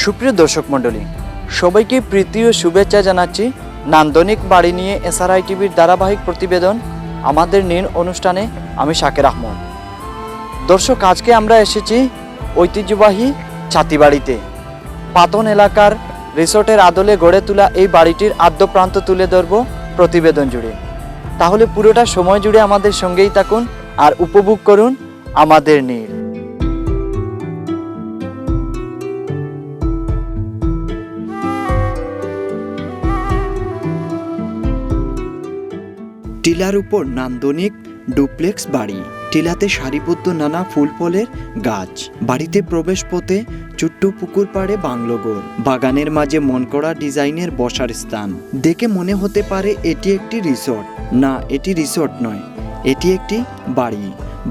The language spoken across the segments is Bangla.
সুপ্রিয় দর্শক মণ্ডলী, সবাইকে প্রীতি ও শুভেচ্ছা জানাচ্ছি নান্দনিক বাড়ি নিয়ে এসআরআই টিভির ধারাবাহিক প্রতিবেদন আমাদের নীল অনুষ্ঠানে আমি শাকের আহমদ। দর্শক, আজকে আমরা এসেছি ঐতিহ্যবাহী ছাতিবাড়িতে। পাতন এলাকার রিসোর্টের আদলে গড়ে তোলা এই বাড়িটির আদ্য প্রান্ত তুলে ধরব প্রতিবেদন জুড়ে। তাহলে পুরোটা সময় জুড়ে আমাদের সঙ্গেই থাকুন আর উপভোগ করুন আমাদের নীল। টিলার উপর নান্দনিক ডুপ্লেক্স বাড়ি। টিলাতে সারিবদ্ধ নানা ফুল ফলের গাছ। বাড়িতে প্রবেশ পথে ছোট্ট পুকুর পাড়ে বাংলোগর বাগানের মাঝে মন করা ডিজাইনের বসার স্থান। দেখে মনে হতে পারে এটি একটি রিসোর্ট। না, এটি রিসোর্ট নয়, এটি একটি বাড়ি।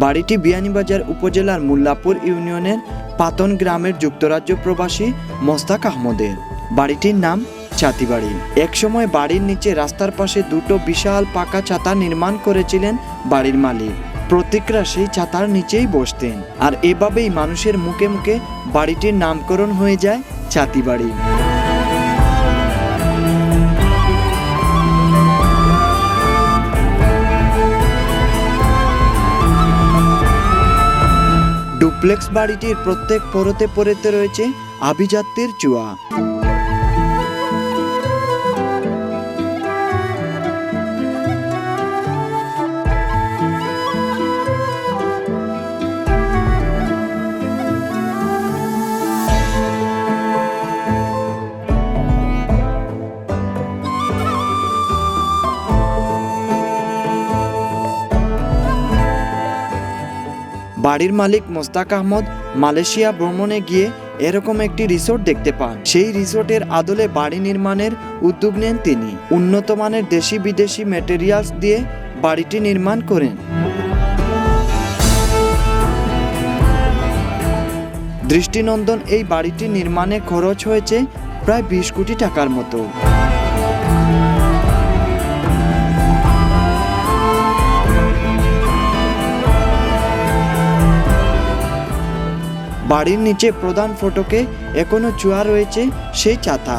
বাড়িটি বিয়ানীবাজার উপজেলার মুল্লাপুর ইউনিয়নের পাতন গ্রামের যুক্তরাজ্য প্রবাসী মোস্তাক আহমদের। বাড়িটির নাম ছাতিবাড়ি একসময় বাড়ির নিচে রাস্তার পাশে দুটো বিশাল পাকা ছাতা নির্মাণ করেছিলেন বাড়ির মালিক। প্রত্যেকরা সেই ছাতার নিচেই বসতেন। আর এভাবেই মানুষের মুখে মুখে বাড়িটির নামকরণ হয়ে যায় ছাতিবাড়ি ডুপ্লেক্স বাড়িটির প্রত্যেক পরতে পরতে রয়েছে আভিজাত্যের চুয়া বাড়ির মালিক মোস্তাক আহমদ মালয়েশিয়া ভ্রমণে গিয়ে এরকম একটি রিসোর্ট দেখতে পান। সেই রিসোর্টের আদলে বাড়ি নির্মাণের উদ্যোগ নেন তিনি। উন্নত মানের দেশি বিদেশি ম্যাটেরিয়ালস দিয়ে বাড়িটি নির্মাণ করেন। দৃষ্টিনন্দন এই বাড়িটি নির্মাণে খরচ হয়েছে প্রায় বিশ কোটি টাকার মতো। বাড়ির নিচে প্রধান ফটকে এখনও চুয়া রয়েছে সেই ছাতা।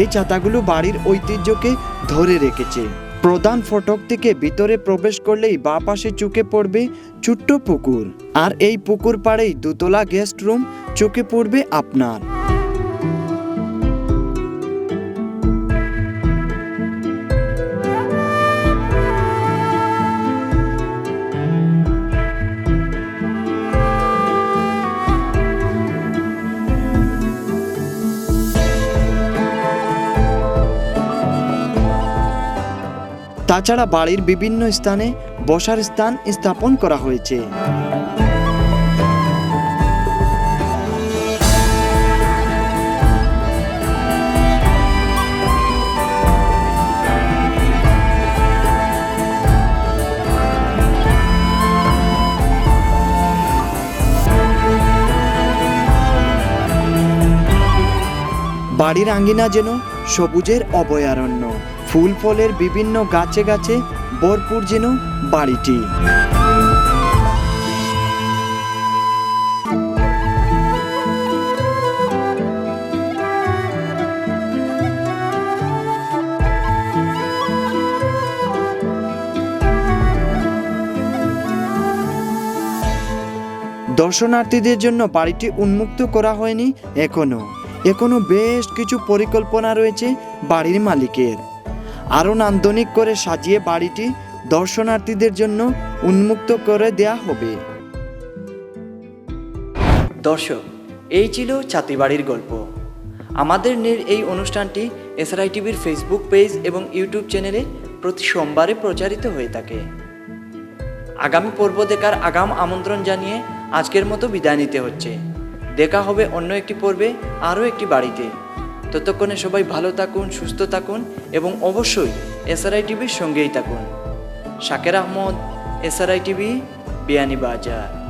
এই ছাতাগুলো বাড়ির ঐতিহ্যকে ধরে রেখেছে। প্রধান ফটক থেকে ভিতরে প্রবেশ করলেই বা পাশে চুকে পড়বে ছোট্ট পুকুর। আর এই পুকুর পাড়েই দুতলা গেস্ট রুম চুকে পড়বে আপনার। তাছাড়া বাড়ির বিভিন্ন স্থানে বসার স্থান স্থাপন করা হয়েছে। বাড়ির আঙ্গিনা যেন সবুজের অভয়ারণ্য। ফুল ফলের বিভিন্ন গাছে গাছে ভরপুর যেন বাড়িটি। দর্শনার্থীদের জন্য বাড়িটি উন্মুক্ত করা হয়নি এখনও। এখনও বেশ কিছু পরিকল্পনা রয়েছে বাড়ির মালিকের। আরও নান্দনিক করে সাজিয়ে বাড়িটি দর্শনার্থীদের জন্য উন্মুক্ত করে দেয়া হবে। দর্শক, এই ছিল ছাতিবাড়ির গল্প। আমাদের নীর এই অনুষ্ঠানটি এসআরআই টিভির ফেসবুক পেজ এবং ইউটিউব চ্যানেলে প্রতি সোমবারে প্রচারিত হয়ে থাকে। আগামী পর্ব দেখার আগাম আমন্ত্রণ জানিয়ে আজকের মতো বিদায় নিতে হচ্ছে। দেখা হবে অন্য একটি পর্বে, আরও একটি বাড়িতে। ততক্ষণে সবাই ভালো থাকুন, সুস্থ থাকুন এবং অবশ্যই এসআরআই টিভির সঙ্গেই থাকুন। শাকের আহমদ, এসআরআই টিভি, বিয়ানীবাজার।